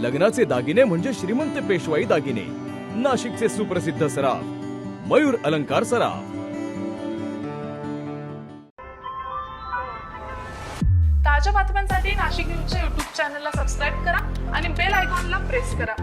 लग्नाचे दागिने म्हणजे श्रीमंत पेशवाई दागिने. नाशिकचे सुप्रसिद्ध सराफ मयूर अलंकार सराफ. ताज्या बातम्यांसाठी नाशिक न्यूजच्या युट्यूब चॅनलला सबस्क्राईब करा आणि बेल आयकॉनला प्रेस करा.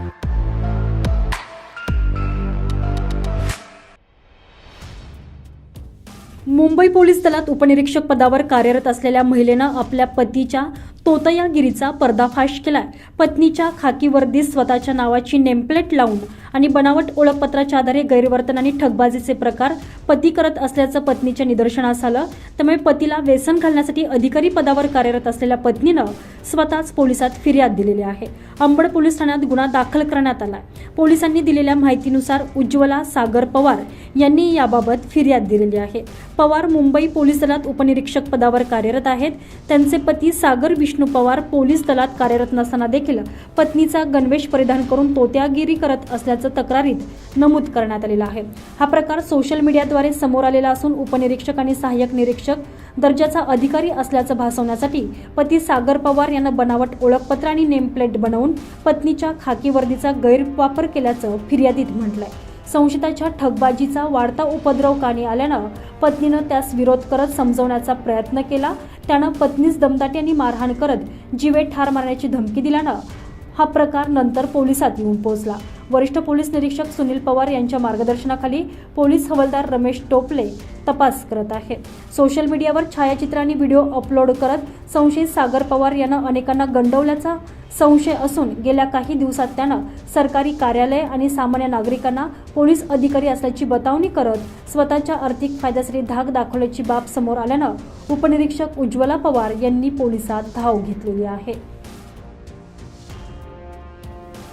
मुंबई पोलीस दलात उपनिरीक्षक पदावर कार्यरत असलेल्या महिलेनं आपल्या पतीच्या तोतयागिरीचा पर्दाफाश केलाय. पत्नीच्या खाकी वर्दीत स्वतःच्या नावाची नेमप्लेट लावून आणि बनावट ओळखपत्राच्या आधारे गैरवर्तन आणि ठगबाजीचे प्रकार पती करत असल्याचं पत्नीच्या निदर्शनास आलं. त्यामुळे पतीला व्यसन घालण्यासाठी अधिकारी पदावर कार्यरत असलेल्या पत्नीनं स्वतःच पोलिसात फिर्याद दिलेली आहे. अंबड पोलीस ठाण्यात गुन्हा दाखल करण्यात आला पोलिसांनी दिलेल्या माहितीनुसार उज्ज्वला सागर पवार यांनी याबाबत फिर्याद दिलेली आहे. पवार मुंबई पोलीस दलात उपनिरीक्षक पदावर कार्यरत आहेत. त्यांचे पती सागर विष्णू पवार पोलीस दलात कार्यरत नसताना देखील पत्नीचा गणवेश परिधान करून तोत्यागिरी करत असल्याचं तक्रारीत नमूद करण्यात आलेलं आहे. हा प्रकार सोशल मीडियाद्वारे समोर आलेला असून उपनिरीक्षक आणि सहाय्यक निरीक्षक दर्जाचा अधिकारी असल्याचं भासवण्यासाठी पती सागर पवार यांना बनावट ओळखपत्र आणि नेमप्लेट बनवून पत्नीच्या खाकी वर्दीचा गैरवापर केल्याचं फिर्यादीत म्हटलंय. संशयिताच्या ठगबाजीचा वाढता उपद्रव कानी आल्यानं पत्नीनं त्यास विरोध करत समजवण्याचा प्रयत्न केला. त्यानं पत्नीस दमदाटी आणि मारहाण करत जीवे ठार मारण्याची धमकी दिल्यानं हा प्रकार नंतर पोलिसात येऊन पोहोचला. वरिष्ठ पोलीस निरीक्षक सुनील पवार यांच्या मार्गदर्शनाखाली पोलीस हवालदार रमेश टोपले तपास करत आहे सोशल मीडियावर छायाचित्र आणि व्हिडिओ अपलोड करत संशयित सागर पवार यानं अनेकांना गंडवल्याचा संशय असून गेल्या काही दिवसात त्यानं सरकारी कार्यालय आणि सामान्य नागरिकांना पोलीस अधिकारी असल्याची बतावणी करत स्वतःच्या आर्थिक फायद्यासाठी धाक दाखवल्याची बाब समोर आल्यानं उपनिरीक्षक उज्ज्वला पवार यांनी पोलिसात धाव घेतलेली आहे.